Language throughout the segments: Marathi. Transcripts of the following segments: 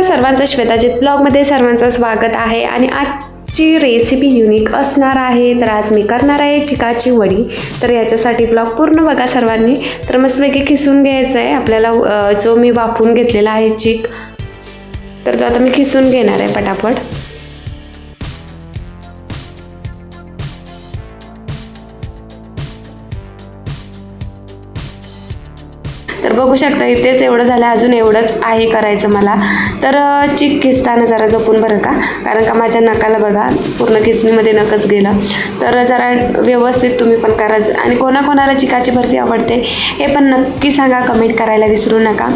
नमस्कार सर्वांचं श्वेताजित ब्लॉगमध्ये सर्वांचं स्वागत आहे आणि आजची रेसिपी युनिक असणार आहे. तर आज मी करणार आहे चिकाची वडी. तर याच्यासाठी ब्लॉग पूर्ण बघा सर्वांनी. तर मस्तपैकी खिसून घ्यायचं आहे आपल्याला जो मी वापरून घेतलेला आहे चिक तर तो आता मी खिसून घेणार आहे पटापट. तर बघू शकता इथेच एवढं झालं अजून एवढंच आहे करायचं मला. तर चिक खिचताना जरा जपून बरं का? कारण का माझ्या नकाला बघा पूर्ण खिचणीमध्ये नकच गेलं. तर जरा व्यवस्थित तुम्ही पण करा. आणि कोणाकोणाला चिकाची बर्फी आवडते हे पण नक्की सांगा कमेंट करायला विसरू नका.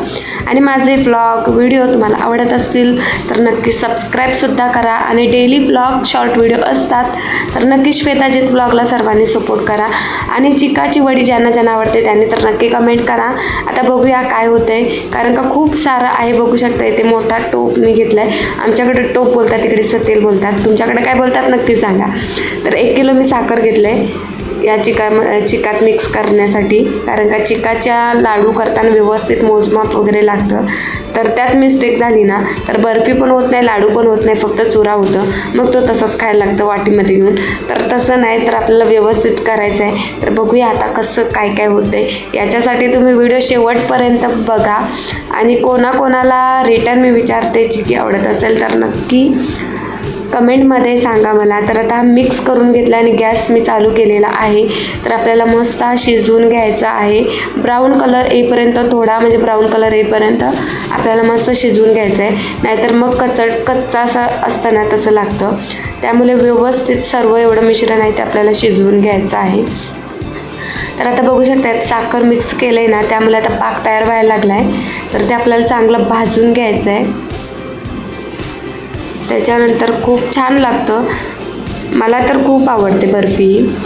आणि माझे ब्लॉग व्हिडिओ तुम्हाला आवडत असतील तर नक्की सबस्क्राईबसुद्धा करा. आणि डेली ब्लॉग शॉर्ट व्हिडिओ असतात तर नक्की श्वेताजीत ब्लॉगला सर्वांनी सपोर्ट करा. आणि चिकाची वडी ज्यांना ज्यांना आवडते त्यांनी तर नक्की कमेंट करा. आता बघूया काय होतंय. कारण का खूप सारं आहे बघू शकता इथे मोठा टोप मी घेतलाय. आमच्याकडे टोप बोलतात तिकडे सतेल बोलतात. तुमच्याकडे काय बोलतात नक्की सांगा. तर एक किलो मी साखर घेतलंय. या चिका चिकात मिक्स करण्यासाठी. कारण का चिकाच्या लाडू करताना व्यवस्थित मोजमाप वगैरे लागतं. तर त्यात मिस्टेक झाली ना तर बर्फी पण होत नाही लाडू पण होत नाही फक्त चुरा होतं. मग तो तसंच खायला लागतं वाटीमध्ये घेऊन. तर तसं नाही तर आपल्याला व्यवस्थित करायचं आहे तर बघूया आता कसं काय काय होतं आहे याच्यासाठी तुम्ही व्हिडिओ शेवटपर्यंत बघा. आणि कोणाकोणाला रिटर्न मी विचारते चिकी आवडत असेल तर नक्की कमेंटमध्ये सांगा मला. तर आता मिक्स करून घेतला आणि गॅस मी चालू केलेला आहे. तर आपल्याला मस्त हा शिजवून घ्यायचा आहे. ब्राऊन कलर येईपर्यंत थोडा म्हणजे ब्राऊन कलर येईपर्यंत आपल्याला मस्त शिजवून घ्यायचं आहे. नाहीतर मग कचड कच्चा असा असताना तसं लागतं. त्यामुळे व्यवस्थित सर्व एवढं मिश्रण आहे ते आपल्याला शिजवून घ्यायचं आहे. तर आता बघू शकतात साखर मिक्स केलं आहे ना त्यामुळे आता पाक तयार व्हायला लागला आहे तर ते आपल्याला चांगलं भाजून घ्यायचं आहे त्याच्यानंतर खूप छान लागतं. मला तर खूप आवडते बर्फी.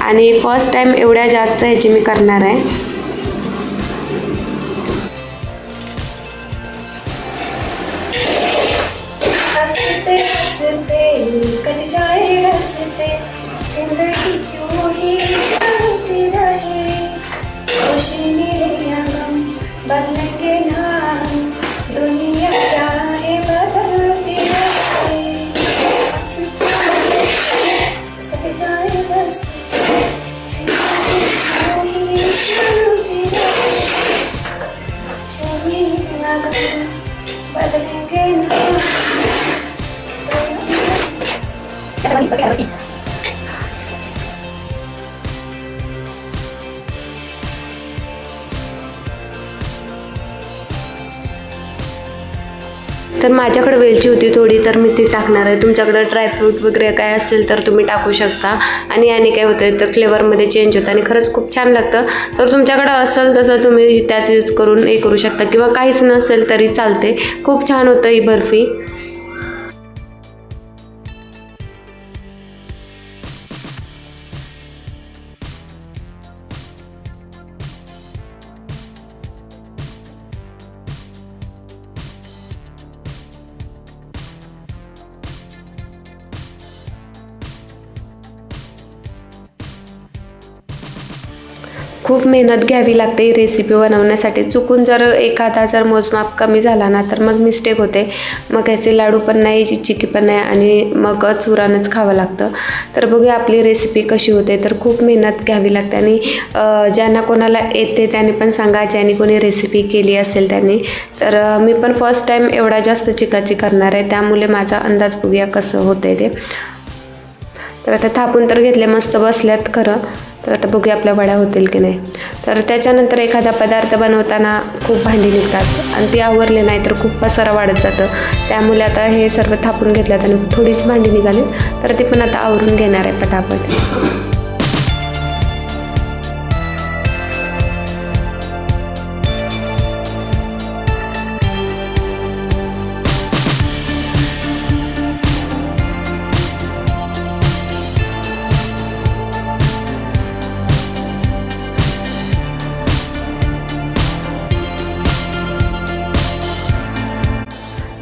आणि फर्स्ट टाईम एवढ्या जास्त ह्याची मी करणार आहे. हंसते हंसते तर माझ्याकडे वेलची होती थोडी तर मी ती टाकणार आहे. तुमच्याकडे ड्रायफ्रूट वगैरे काय असेल तर तुम्ही टाकू शकता. आणि याने काय होतं तर फ्लेवरमध्ये चेंज होतं. आणि खरंच खूप छान लागतं. तर तुमच्याकडं असेल तसं तुम्ही त्यात यूज करून हे करू शकता. किंवा काहीच नसेल तरी चालते खूप छान होतं ही बर्फी. खूप मेहनत घ्यावी लागते ही रेसिपी बनवण्यासाठी. चुकून जर एखादा जर मोजमाप कमी झाला ना तर मग मिस्टेक होते. मग ह्याचे लाडू पण नाही चिकी पण नाही आणि मग चुरानच खावं लागतं. तर बघूया आपली रेसिपी कशी होते. तर खूप मेहनत घ्यावी लागते आणि ज्यांना कोणाला येते त्यांनी पण सांगा. ज्याने कोणी रेसिपी केली असेल त्यांनी. तर मी पण फर्स्ट टाईम एवढा जास्त चिकाची करणार आहे. त्यामुळे माझा अंदाज बघूया कसं होतं ते. तर आता थापून तर घेतले मस्त बसल्यात खरं. तर आता बघूया आपल्या वड्या होतील की नाही. तर त्याच्यानंतर एखादा पदार्थ बनवताना खूप भांडी निघतात आणि ती आवरले नाही तर खूप पसारा वाढत जातं. त्यामुळे आता हे सर्व थापून घेतल्यात आणि थोडीच भांडी निघाली तर ती पण आता आवरून घेणार आहे पटापट.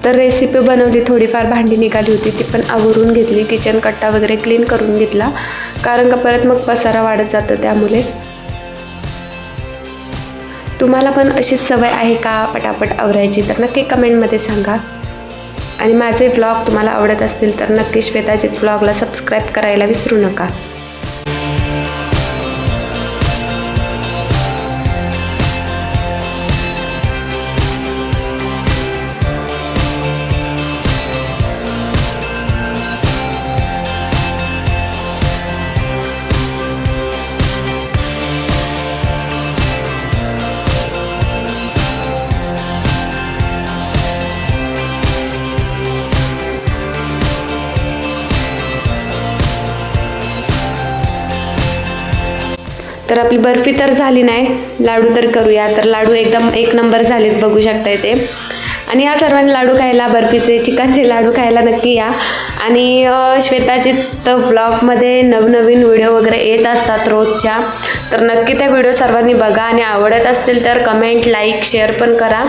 तर रेसिपी बनवली थोडीफार भांडी निघाली होती ती पण आवरून घेतली किचन कट्टा वगैरे क्लीन करून घेतला. कारण का परत मग पसारा वाढत जातो त्यामुळे. तुम्हाला पण अशी सवय आहे का? पटापट आवरायची? तर नक्की कमेंटमध्ये सांगा. आणि माझे व्लॉग तुम्हाला आवडत असतील तर नक्की श्वेताजित व्लॉगला सबस्क्राईब करायला विसरू नका. तर आपली बर्फी तर झाली नाही. लाडू तर करूया. तर लाडू एकदम एक नंबर झालेत बघू शकता इथे आणि या सर्वांनी लाडू खायला बर्फीचे चिकनचे लाडू खायला नक्की या. आणि अं, तर ब्लॉगमध्ये नवनवीन व्हिडिओ वगैरे येत असतात रोजच्या. तर नक्की त्या व्हिडिओ सर्वांनी बघा. आणि आवडत असतील तर कमेंट लाईक शेअर पण करा.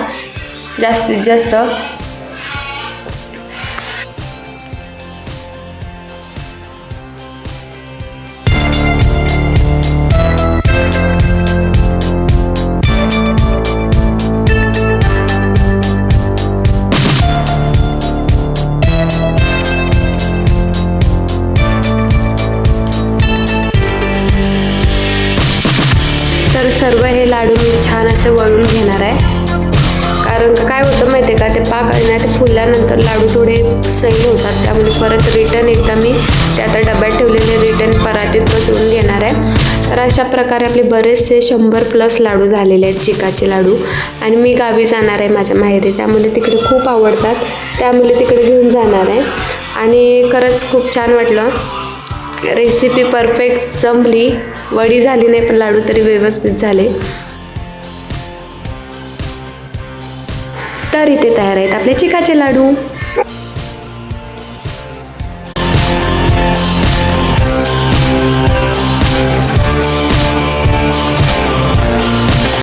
जास्तीत जास्त. माहिती आहे का? ते पाक आहे ना ते फुलल्यानंतर लाडू थोडे सैल होतात. त्यामुळे परत रिटर्न एकदा मी ते आता डब्यात ठेवलेले रिटर्न परातीत बसवून घेणार आहे. तर अशा प्रकारे आपले बरेचसे शंभर प्लस लाडू झालेले आहेत चिकाचे लाडू. आणि मी गावी जाणार आहे माझ्या माहेरी. त्यामुळे तिकडे खूप आवडतात. त्यामुळे तिकडे घेऊन जाणार आहे. आणि खरंच खूप छान वाटलं. रेसिपी परफेक्ट जमली. वडी झाली नाही पण लाडू तरी व्यवस्थित झाले. तर इथे तयार आहेत आपले चिकाचे लाडू.